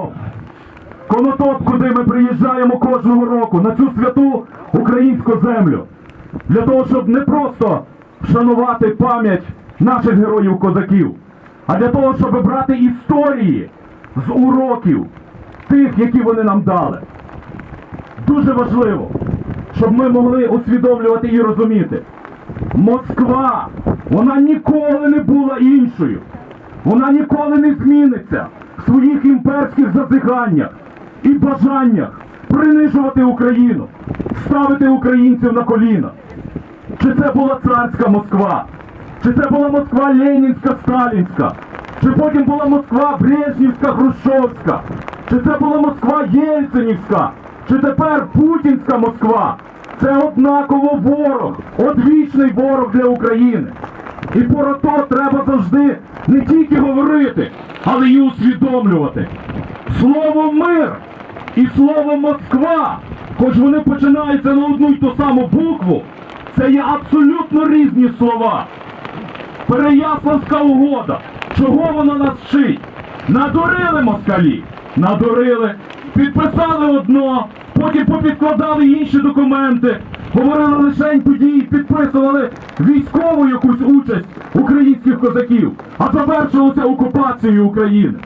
Конотоп. Конотоп, куди ми приїжджаємо кожного року на цю святу українську землю. Для того, щоб не просто вшанувати пам'ять наших героїв-козаків, а для того, щоб брати історії з уроків тих, які вони нам дали. Дуже важливо, щоб ми могли усвідомлювати і розуміти. Москва, вона ніколи не була іншою. Вона ніколи не зміниться своїх імперських зазиганнях і бажаннях принижувати Україну, ставити українців на коліна. Чи це була царська Москва? Чи це була Москва Ленінська, Сталінська? Чи потім була Москва Брежнівська, Хрущовська? Чи це була Москва Єльцинівська? Чи тепер Путінська Москва? Це однаково ворог, одвічний ворог для України. І про то треба завжди не тільки говорити, але й усвідомлювати. Слово мир і слово Москва, хоч вони починаються на одну й ту саму букву, це є абсолютно різні слова. Переяславська угода. Чого вона нас вчить? Надурили москалі, надурили, підписали одно, потім попідкладали інші документи, говорили лише тоді, підписували військову якусь участь українських козаків, а завершилося окупацією України.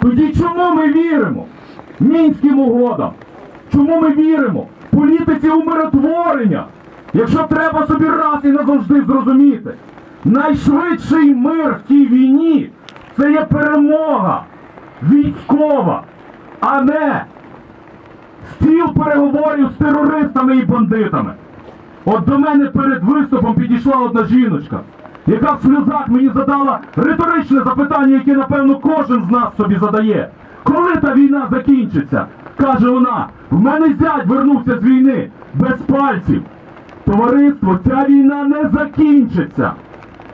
Тоді чому ми віримо мінським угодам? Чому ми віримо політиці умиротворення? Якщо треба собі раз і назавжди зрозуміти, найшвидший мир в тій війні це є перемога військова, а не стіл переговорів з терористами і бандитами. От до мене перед виступом підійшла одна жіночка, яка в сльозах мені задала риторичне запитання, яке, напевно, кожен з нас собі задає. Коли та війна закінчиться? Каже вона, в мене зять вернувся з війни без пальців. Товариство, ця війна не закінчиться,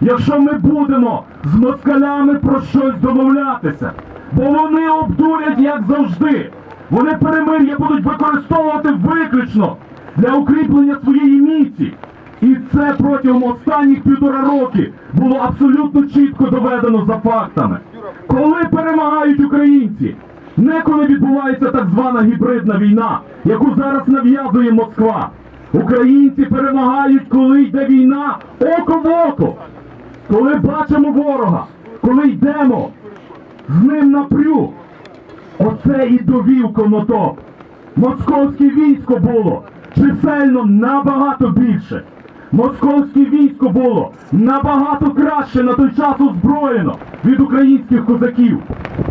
якщо ми будемо з москалями про щось домовлятися. Бо вони обдурять, як завжди. Вони перемир'я будуть використовувати виключно для укріплення своєї міці. І це протягом останніх півтора роки було абсолютно чітко доведено за фактами. Коли перемагають українці, не коли відбувається так звана гібридна війна, яку зараз нав'язує Москва. Українці перемагають, коли йде війна око в око, коли бачимо ворога, коли йдемо з ним напрю. Довів конотоп. Московське військо було чисельно набагато більше. Московське військо було набагато краще на той час озброєно від українських козаків.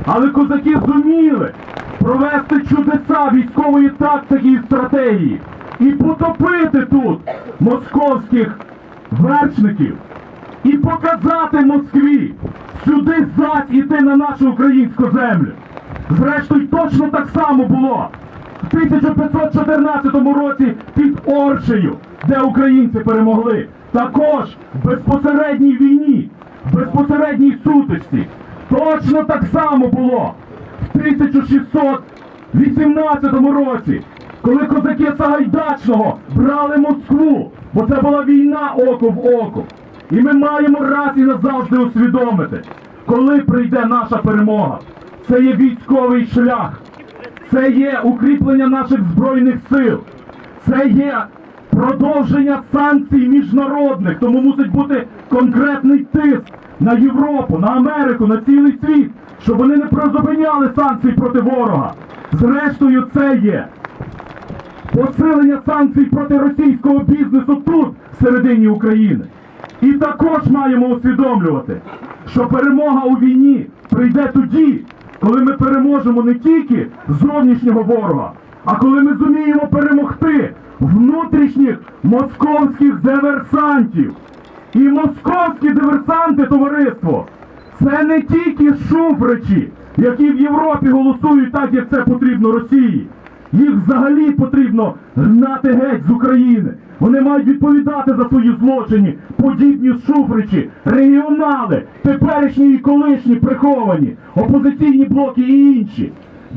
Але козаки зуміли провести чудеса військової тактики і стратегії і потопити тут московських вершників і показати Москві сюди зась іти на нашу українську землю. Зрештою, точно так само було в 1514 році під Оршею, де українці перемогли. Також в безпосередній війні, в безпосередній сутичці. Точно так само було в 1618 році, коли козаки Сагайдачного брали Москву, бо це була війна око в око. І ми маємо раз і назавжди усвідомити, коли прийде наша перемога. Це є військовий шлях, це є укріплення наших збройних сил, це є продовження санкцій міжнародних, тому мусить бути конкретний тиск на Європу, на Америку, на цілий світ, щоб вони не призупиняли санкції проти ворога. Зрештою, це є посилення санкцій проти російського бізнесу тут, всередині України. І також маємо усвідомлювати, що перемога у війні прийде тоді, коли ми переможемо не тільки зовнішнього ворога, а коли ми зуміємо перемогти внутрішніх московських диверсантів. І московські диверсанти, товариство, це не тільки шуфричі, які в Європі голосують так, як це потрібно Росії. Їх взагалі потрібно гнати геть з України. Вони мають відповідати за свої злочини, подібні шуфричі, регіонали, теперішні і колишні приховані, опозиційні блоки і інші.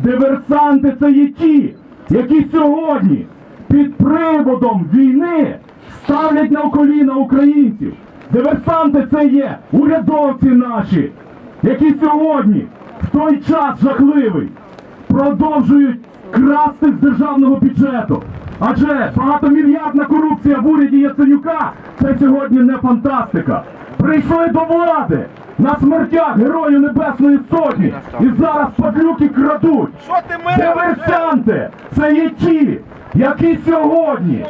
Диверсанти це є ті, які сьогодні під приводом війни ставлять на коліна українців. Диверсанти це є урядовці наші, які сьогодні в той час жахливий продовжують красти з державного бюджету. Адже багатомільярдна корупція в уряді Яценюка це сьогодні не фантастика. Прийшли до влади на смертях Герою Небесної Сотні і зараз падлюки крадуть. Диверсанти це є ті, які сьогодні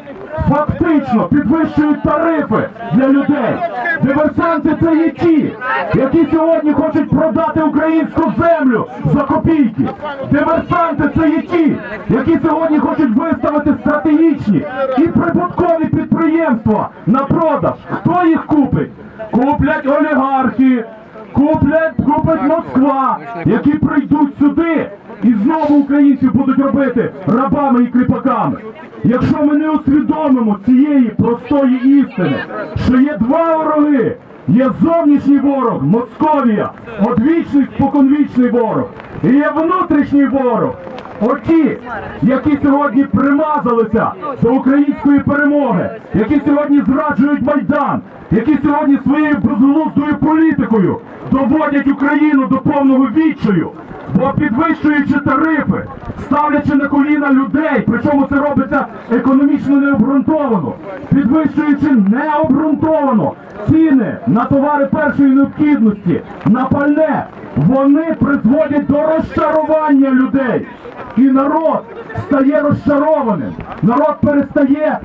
фактично підвищують тарифи для людей. Диверсанти це є ті, які сьогодні хочуть продати українську землю за копійки. Диверсанти це є ті, які сьогодні хочуть виставити стратегічні і прибуткові підприємства на продаж. Хто їх купить? Куплять олігархи, куплять, купить Москва, які прийдуть сюди і знову українців будуть робити рабами і кріпаками. Якщо ми не усвідомимо цієї простої істини, що є два вороги, є зовнішній ворог, Московія, одвічний споконвічний ворог, і є внутрішній ворог. Оті, які сьогодні примазалися до української перемоги, які сьогодні зраджують Майдан, які сьогодні своєю безглуздою політикою доводять Україну до повного відчаю, бо підвищуючи тарифи, ставлячи на коліна людей, причому це робиться економічно необґрунтовано, підвищуючи необґрунтовано ціни на товари першої необхідності, на пальне, вони призводять до розчарування людей. І народ стає розчарованим. Народ перестає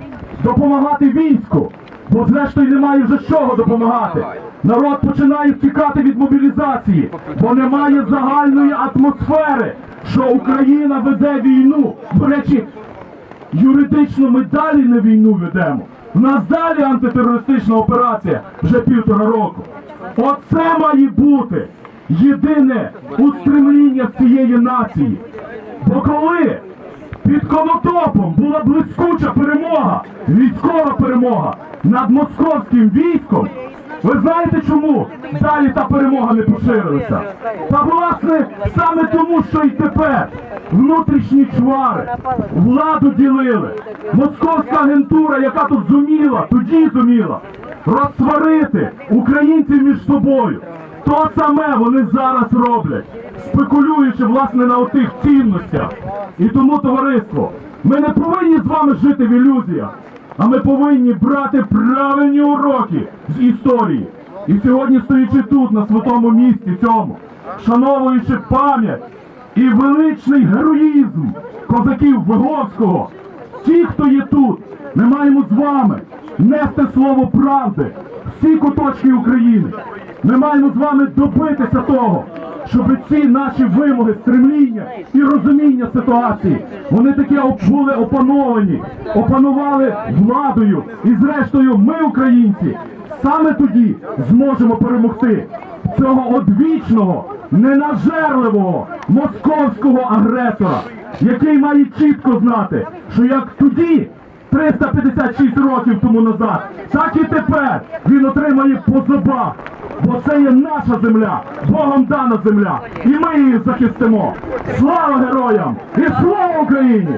допомагати війську, бо зрештою немає вже з чого допомагати. Народ починає втікати від мобілізації, бо немає загальної атмосфери, що Україна веде війну. До речі, юридично ми далі не війну ведемо. У нас далі антитерористична операція вже півтора року. Оце має бути єдине устремління цієї нації. Бо коли під Конотопом була блискуча перемога, військова перемога над московським військом, ви знаєте чому далі та перемога не поширилася? Та власне саме тому, що і тепер внутрішні чвари владу ділили. Московська агентура, яка тут зуміла, тоді зуміла розсварити українців між собою. То саме вони зараз роблять, спекулюючи власне на отих цінностях. І тому, товариство, ми не повинні з вами жити в ілюзіях, а ми повинні брати правильні уроки з історії. І сьогодні, стоячи тут, на святому місці цьому, шановуючи пам'ять і величний героїзм козаків Виговського, ті, хто є тут, ми маємо з вами нести слово правди всі куточки України. Ми маємо з вами добитися того, щоб ці наші вимоги, стремління і розуміння ситуації, вони такі оп- були опановані, опанували владою. І зрештою, ми, українці, саме тоді зможемо перемогти цього одвічного, ненажерливого московського агресора, який має чітко знати, що як тоді 356 років тому назад, так і тепер він отримає по зубах. Бо це є наша земля, Богом дана земля, і ми її захистимо. Слава героям! І слава Україні!